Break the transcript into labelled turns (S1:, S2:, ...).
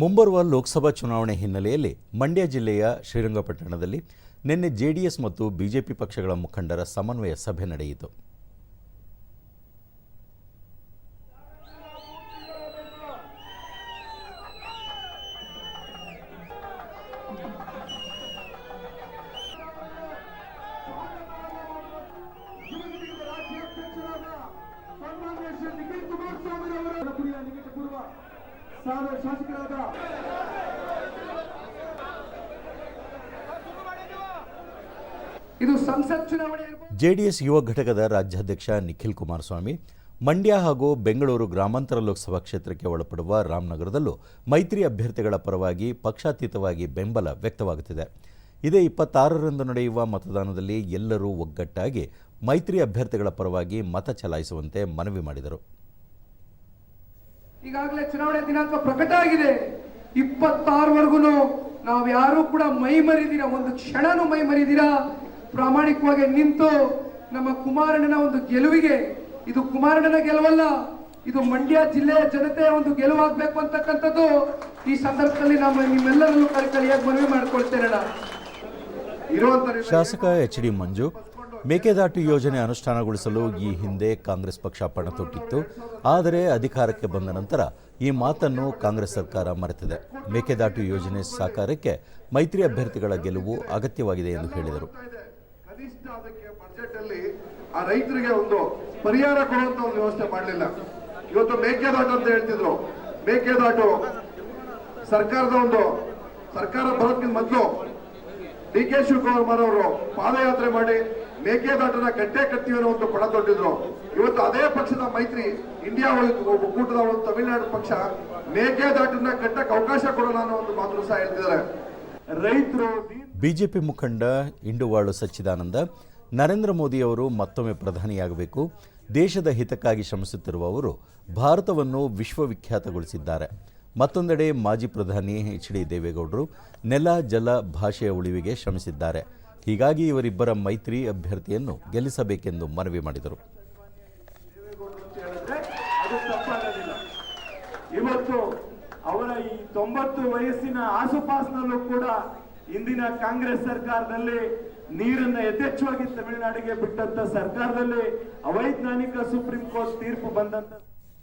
S1: ಮುಂಬರುವ ಲೋಕಸಭಾ ಚುನಾವಣೆ ಹಿನ್ನೆಲೆಯಲ್ಲಿ ಮಂಡ್ಯ ಜಿಲ್ಲೆಯ ಶ್ರೀರಂಗಪಟ್ಟಣದಲ್ಲಿ ನಿನ್ನೆ ಜೆಡಿಎಸ್ ಮತ್ತು ಬಿಜೆಪಿ ಪಕ್ಷಗಳ ಮುಖಂಡರ ಸಮನ್ವಯ ಸಭೆ ನಡೆಯಿತು.
S2: ಸಾದ ಶಾಸಕರಾದ ಇದು ಸಂಸತ್ ಚುನಾವಣೆ
S1: ಜೆಡಿಎಸ್ ಯುವ ಘಟಕದ ರಾಜ್ಯಾಧ್ಯಕ್ಷ ನಿಖಿಲ್ ಕುಮಾರಸ್ವಾಮಿ, ಮಂಡ್ಯ ಹಾಗೂ ಬೆಂಗಳೂರು ಗ್ರಾಮಾಂತರ ಲೋಕಸಭಾ ಕ್ಷೇತ್ರಕ್ಕೆ ಒಳಪಡುವ ರಾಮನಗರದಲ್ಲೂ ಮೈತ್ರಿ ಅಭ್ಯರ್ಥಿಗಳ ಪರವಾಗಿ ಪಕ್ಷಾತೀತವಾಗಿ ಬೆಂಬಲ ವ್ಯಕ್ತವಾಗುತ್ತಿದೆ. ಇದೇ ಇಪ್ಪತ್ತಾರರಂದು ನಡೆಯುವ ಮತದಾನದಲ್ಲಿ ಎಲ್ಲರೂ ಒಗ್ಗಟ್ಟಾಗಿ ಮೈತ್ರಿ ಅಭ್ಯರ್ಥಿಗಳ ಪರವಾಗಿ ಮತ ಚಲಾಯಿಸುವಂತೆ ಮನವಿ ಮಾಡಿದರು.
S2: ಈಗಾಗಲೇ ಚುನಾವಣೆ ದಿನಾಂಕ ಪ್ರಕಟ ಆಗಿದೆ. ಇಪ್ಪತ್ತಾರವರೆಗೂ ನಾವು ಯಾರು ಕೂಡ ಮೈ ಮರಿದಿರ, ಒಂದು ಕ್ಷಣನೂ ಮೈ ಮರಿದಿರ. ಪ್ರಾಮಾಣಿಕವಾಗಿ ನಿಂತು ನಮ್ಮ ಕುಮಾರಣ್ಣನ ಒಂದು ಗೆಲುವಿಗೆ, ಇದು ಕುಮಾರಣ್ಣನ ಗೆಲುವಲ್ಲ, ಇದು ಮಂಡ್ಯ ಜಿಲ್ಲೆಯ ಜನತೆಯ ಒಂದು ಗೆಲುವಾಗಬೇಕು ಅಂತಕ್ಕಂಥದ್ದು ಈ ಸಂದರ್ಭದಲ್ಲಿ ನಮ್ಮ ನಿಮ್ಮೆಲ್ಲರಲ್ಲೂ ಕಳಿಕಳಿಯಾಗಿ ಮನವಿ ಮಾಡ್ಕೊಳ್ತೇನೆ
S1: ಶಾಸಕ ಎಚ್ ಡಿ ಮಂಜು ಮೇಕೆದಾಟು ಯೋಜನೆ ಅನುಷ್ಠಾನಗೊಳಿಸಲು ಈ ಹಿಂದೆ ಕಾಂಗ್ರೆಸ್ ಪಕ್ಷ ಪಣ ತೊಟ್ಟಿತ್ತು. ಆದರೆ ಅಧಿಕಾರಕ್ಕೆ ಬಂದ ನಂತರ ಈ ಮಾತನ್ನು ಕಾಂಗ್ರೆಸ್ ಸರ್ಕಾರ ಮರೆತಿದೆ. ಮೇಕೆದಾಟು ಯೋಜನೆ ಸಾಕಾರಕ್ಕೆ ಮೈತ್ರಿ ಅಭ್ಯರ್ಥಿಗಳ ಗೆಲುವು ಅಗತ್ಯವಾಗಿದೆ ಎಂದು ಹೇಳಿದರು.
S3: ಆ ರೈತರಿಗೆ ಒಂದು ಪರಿಹಾರ ಕೊಡುವಂತ ಒಂದು ವ್ಯವಸ್ಥೆ ಮಾಡಲಿಲ್ಲ. ಇವತ್ತು ಮೇಕೆದಾಟು ಅಂತ ಹೇಳ್ತಿದ್ರು. ಮೇಕೆದಾಟು ಸರ್ಕಾರದ ಒಂದು ಸರ್ಕಾರ ಬರೋದಕ್ಕಿಂತ ಮೊದಲು ಡಿ ಕೆ ಶಿವಕುಮಾರ್ ಅವರು ಪಾದಯಾತ್ರೆ ಮಾಡಿ ಮೇಕೆದಾಟನ ಕಟ್ಟೆ ಕಟ್ತೀವಿ ಅನ್ನೋ ಒಂದು ಪಣ ತೊಟ್ಟಿದ್ರು ಇವತ್ತು ಅದೇ ಪಕ್ಷದ ಮೈತ್ರಿ ಇಂಡಿಯಾ ಒಕ್ಕೂಟದ ಒಂದು ತಮಿಳುನಾಡು ಪಕ್ಷ ಮೇಕೆದಾಟನ ಕಟ್ಟಕ್ಕೆ ಅವಕಾಶ ಕೊಡೋಣ ಅನ್ನೋ ಒಂದು ಮಾತು ಸಹ ಹೇಳ್ತಿದ್ದಾರೆ. ರೈತರು
S1: ಬಿಜೆಪಿ ಮುಖಂಡ ಇಂಡುವಾಳು ಸಚ್ಚಿದಾನಂದ, ನರೇಂದ್ರ ಮೋದಿ ಅವರು ಮತ್ತೊಮ್ಮೆ ಪ್ರಧಾನಿಯಾಗಬೇಕು. ದೇಶದ ಹಿತಕ್ಕಾಗಿ ಶ್ರಮಿಸುತ್ತಿರುವ ಅವರು ಭಾರತವನ್ನು ವಿಶ್ವವಿಖ್ಯಾತಗೊಳಿಸಿದ್ದಾರೆ. ಮತ್ತೊಂದೆಡೆ ಮಾಜಿ ಪ್ರಧಾನಿ ಎಚ್ ಡಿ ದೇವೇಗೌಡರು ನೆಲ, ಜಲ, ಭಾಷೆಯ ಉಳಿವಿಗೆ ಶ್ರಮಿಸಿದ್ದಾರೆ. ಹೀಗಾಗಿ ಇವರಿಬ್ಬರ ಮೈತ್ರಿ ಅಭ್ಯರ್ಥಿಯನ್ನು ಗೆಲ್ಲಿಸಬೇಕೆಂದು ಮನವಿ ಮಾಡಿದರು.
S4: ಇವತ್ತು ಅವರ ಈ ತೊಂಬತ್ತು ವಯಸ್ಸಿನ ಆಸುಪಾಸಿನಲ್ಲೂ ಕೂಡ ಇಂದಿನ ಕಾಂಗ್ರೆಸ್ ಸರ್ಕಾರದಲ್ಲಿ ನೀರನ್ನ ಯಥೇಚ್ಛವಾಗಿ ತಮಿಳುನಾಡಿಗೆ ಬಿಟ್ಟಂತ ಸರ್ಕಾರದಲ್ಲಿ ಅವೈಜ್ಞಾನಿಕ ಸುಪ್ರೀಂ ಕೋರ್ಟ್ ತೀರ್ಪು ಬಂದಂತ